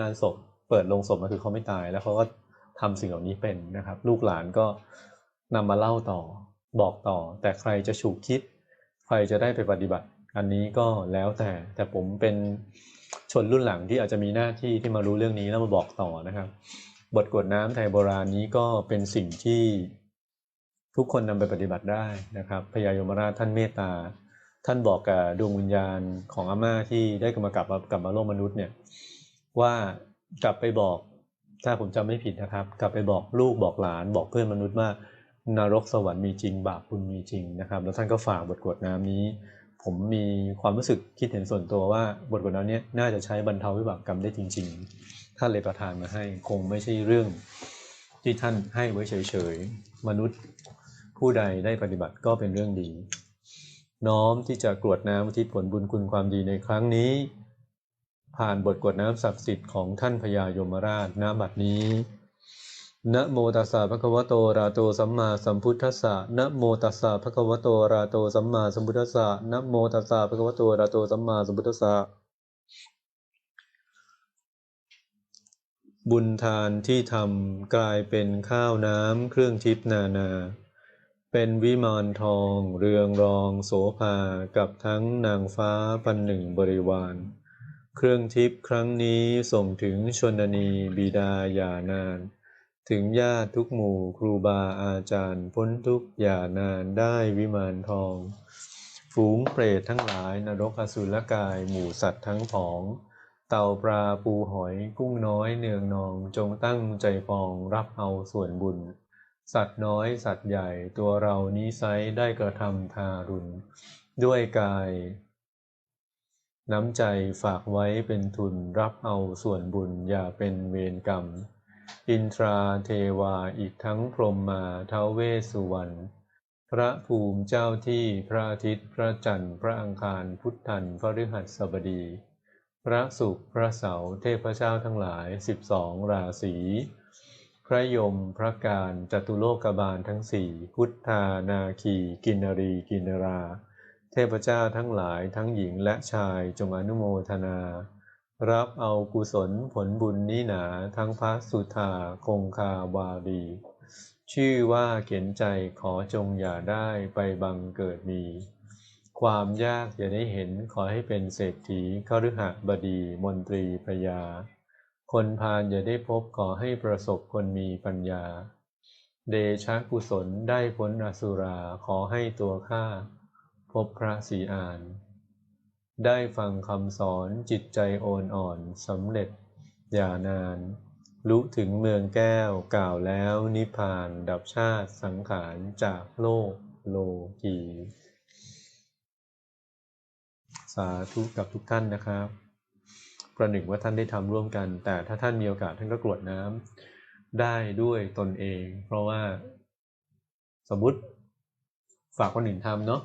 งานศพเปิดลงศพมาคือเขาไม่ตาย แล้วเขาก็ทำสิ่งเหล่านี้เป็นนะครับ ลูกหลานก็นำมาเล่าต่อบอกต่อ แต่ใครจะฉุกคิด ใครจะได้ไปปฏิบัติ อันนี้ก็แล้วแต่แต่ผมเป็นชนรุ่นหลังที่อาจจะมีหน้าที่ที่มารู้เรื่องนี้แล้วมาบอกต่อนะครับ บทกวดน้ำไทยโบราณนี้ก็เป็นสิ่งที่ทุกคนนำไปปฏิบัติได้นะครับพญายมราชท่านเมตตาท่านบอกกับดวงวิญญาณของอาม่าที่ได้กลับมากลับมากลับมาโลกมนุษย์เนี่ย ว่ากลับไปบอก ถ้าผมจำไม่ผิดนะครับ กลับไปบอกลูกบอกหลาน บอกเพื่อนมนุษย์ว่านรกสวรรค์มีจริง บาปบุญมีจริงนะครับ แล้วท่านก็ฝากบทกวดน้ำนี้ ผมมีความรู้สึกคิดเห็นส่วนตัวว่าบทกวดน้ำนี้น่าจะใช้บรรเทาวิบากกรรมได้จริง ๆ ท่านเลยประทานมาให้คงไม่ใช่เรื่องที่ท่านให้ไว้เฉยๆ มนุษย์ผู้ใดได้ปฏิบัติก็เป็นเรื่องดี น้อมที่จะกรวดน้ำอุทิศผลบุญคุณความดีในครั้งนี้ ผ่านบทกวดน้ำศักดิ์สิทธิ์ของท่านพญายมราชณบัดนี้นะโมตัสสะภะคะวะโตอะระหะโตสัมมาสัมพุทธัสสะนะโมตัสสะภะคะวะโตอะระหะโตสัมมาสัมพุทธัสสะนะโมตัสสะภะคะวะโตอะระหะโตสัมมาสัมพุทธัสสะบุญทานที่ทำกลายเป็นข้าวน้ำเครื่องทิพนานา เป็นวิมานทอง เรืองรองโสภากับทั้งนางฟ้าพันหนึ่งบริวาร เครื่องทิพย์ครั้งนี้ส่งถึงชนนีบิดาอย่านาน ถึงญาติทุกหมู่ครูบาอาจารย์พ้นทุกอย่านานได้วิมานทอง ฝูงเปรตทั้งหลายนรกอสุรกายหมู่สัตว์ทั้งผอง เต่าปลาปูหอยกุ้งน้อยเนืองนองจงตั้งใจฟองรับเอาส่วนบุญ สัตว์น้อยสัตว์ใหญ่ตัวเรานี้ไซร้ได้กระทำทารุณ ด้วยกาย น้ำใจฝากไว้เป็นทุนรับเอาส่วนบุญอย่าเป็นเวรกรรม อินทราเทวาอีกทั้งพรหมมาเทาวเวสุวรรณพระภูมิเจ้าที่พระอาทิตย์พระจันทร์พระอังคารพุทธันพฤหัสบดี พระศุกร์พระเสาร์เทพเจ้าทั้งหลายสิบสองราศีพระยมพระการจตุโลกบาลทั้งสี่พุทธานาคี กินรีกินนรา เทพเจ้าทั้งหลายทั้งหญิงและชายจงอนุโมทนา รับเอากุศลผลบุญนี้หนาทั้งพระสุธาคงคาวารีชื่อว่าเขียนใจขอจงอย่าได้ไปบังเกิดมี ความยากอย่าได้เห็นขอให้เป็นเศรษฐีขฤหบดีมนตรีพยา คนพาลอย่าได้พบขอให้ประสบคนมีปัญญา เดชะกุศลได้พ้นอสุราขอให้ตัวข้า พบพระศรีอาน ได้ฟังคำสอนจิตใจโอนอ่อนสำเร็จ อย่านาน รู้ถึงเมืองแก้วกล่าวแล้วนิพพานดับชาติสังขารจากโลกโลกีสาธุกับทุกท่านนะครับ ประหนึ่งว่าท่านได้ทำร่วมกัน แต่ถ้าท่านมีโอกาสท่านก็กรวดน้ำได้ด้วยตนเอง เพราะว่าสมมุติฝากคนอื่นทำเนาะ